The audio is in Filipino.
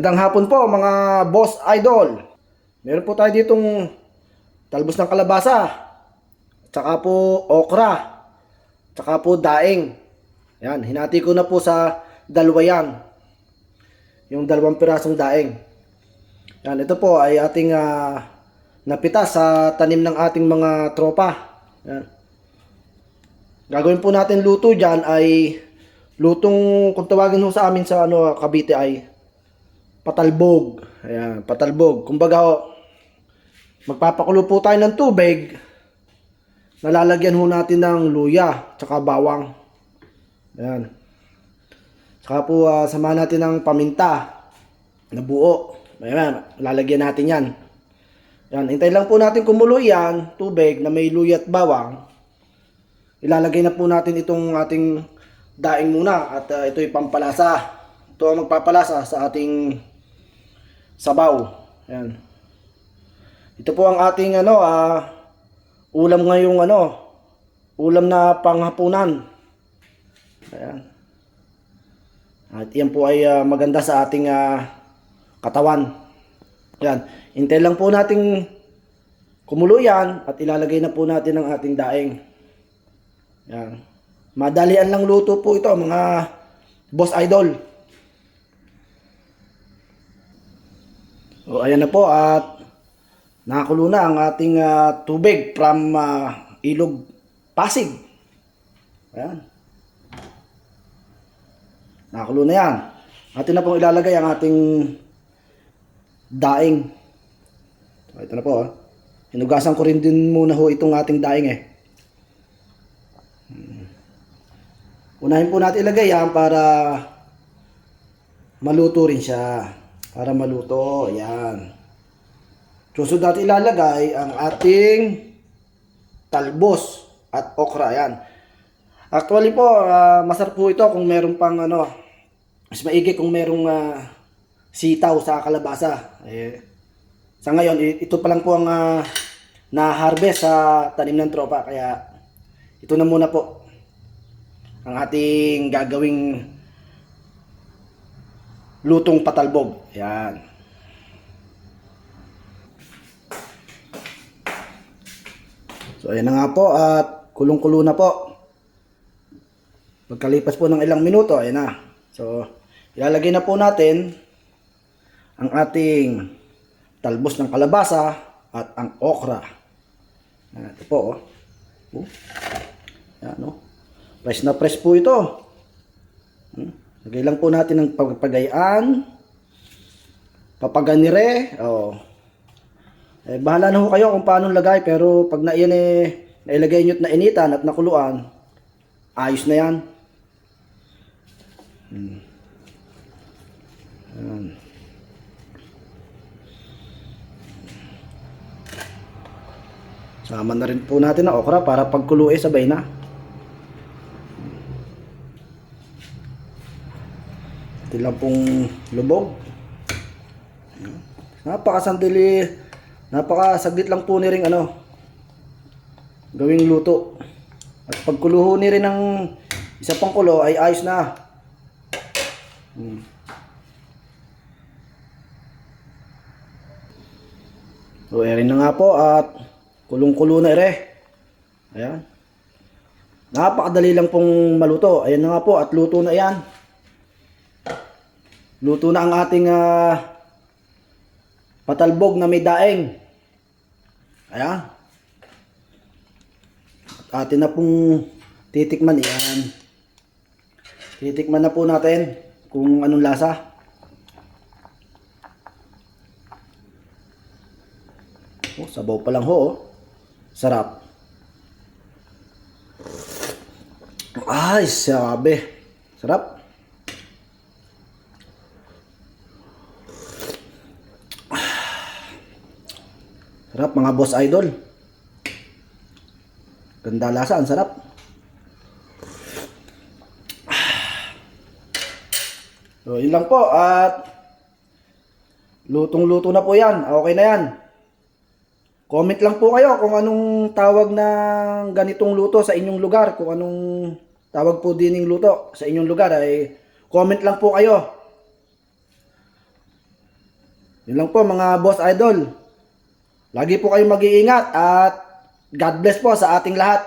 Magandang hapon po mga boss idol. Meron po tayo ditong talbos ng kalabasa. Tsaka po okra. Tsaka po daing. Yan, hinati ko na po sa dalawa yan. Yung dalawang pirasong daing. Yan, ito po ay ating ah, napita sa tanim ng ating mga tropa. Yan. Gagawin po natin luto dyan ay lutong kung tawagin ho sa amin sa ano Cavite ay patalbog. Ayan, patalbog. Kumbaga ho, magpapakulo po tayo ng tubig. Nalalagyan ho natin ng luya, tsaka bawang. Ayan. Tsaka po ah, samahan natin ng paminta na buo. Ayan, lalagyan natin yan. Yan, hintay lang po natin kumulo yan, tubig na may luya at bawang. Ilalagay na po natin itong ating daing muna at uh, ito'y pampalasa. Ito ang magpapalasa sa ating sabaw. Ayan. Ito po ang ating ano, ah, ulam ngayong ano, ulam na panghapunan. Ayan. At yan po ay ah, maganda sa ating ah, katawan. Ayan. Hintay lang po nating kumulo yan at ilalagay na po natin ang ating daing. Yan. Madalian lang luto po ito mga boss idol. O ayan na po at nakakulo na ang ating ah, tubig from ah, Ilog Pasig. Ayan. Nakakulo na yan. Atin na pong ilalagay ang ating daing. So, ito na po. ah. Hinugasan ko rin din muna ho itong ating daing eh. Unahin po natin ilagay yan para maluto rin siya. Para maluto. Ayan. Susunod natin ilalagay ang ating talbos at okra. Ayan. Actually po, ah, masarap po ito kung meron pang ano, mas maigi kung merong ah, sitaw sa kalabasa. Eh, sa ngayon, ito pa lang po ang ah, na-harvest sa tanim ng tropa. Kaya ito na muna po ang ating gagawing lutong patalbog. Yan. So ayan na nga po at kulong-kulo na po. Pagkalipas po ng ilang minuto, ayan na. So ilalagay na po natin ang ating talbos ng kalabasa at ang okra. Ayan, ito po. Oh. Oh. Yan, no? Fresh na fresh po ito. Lagay lang po natin ng pagpagayaan. Papaganire. Oh. Eh, bahala na ho kayo kung paano lagay. Pero pag na yan eh, nailagay nyo at nainitan at nakuluan, ayos na yan. Hmm. Yan. Sama na rin po natin ang okra para pagkulo eh sabay na. Ito pong lubog. Napakasandali, napakasaglit lang po ni ring ano, gawing luto. At pagkuluho ni rin ng isa pang kulo ay ayos na. Hmm. So, erin na nga po at kulong-kulo na ere. Ayan. Napakadali lang pong maluto. Ayan na nga po at luto na yan. Luto na ang ating ah, patalbog na may daing. Ayan. At atin na pong titikman yan. Titikman na po natin kung anong lasa. Oh, sabaw pa lang ho. Oh. Sarap. Ay, sabi. Sarap. Sarap mga boss idol. Ganda lasa, ang sarap. So, yun lang po at lutong-luto na po yan. Okay na yan. Comment lang po kayo kung anong tawag ng ganitong luto sa inyong lugar. Kung anong tawag po din ng luto sa inyong lugar. Ay comment lang po kayo. Yun lang po mga boss idol. Lagi po kayong mag-iingat at God bless po sa ating lahat.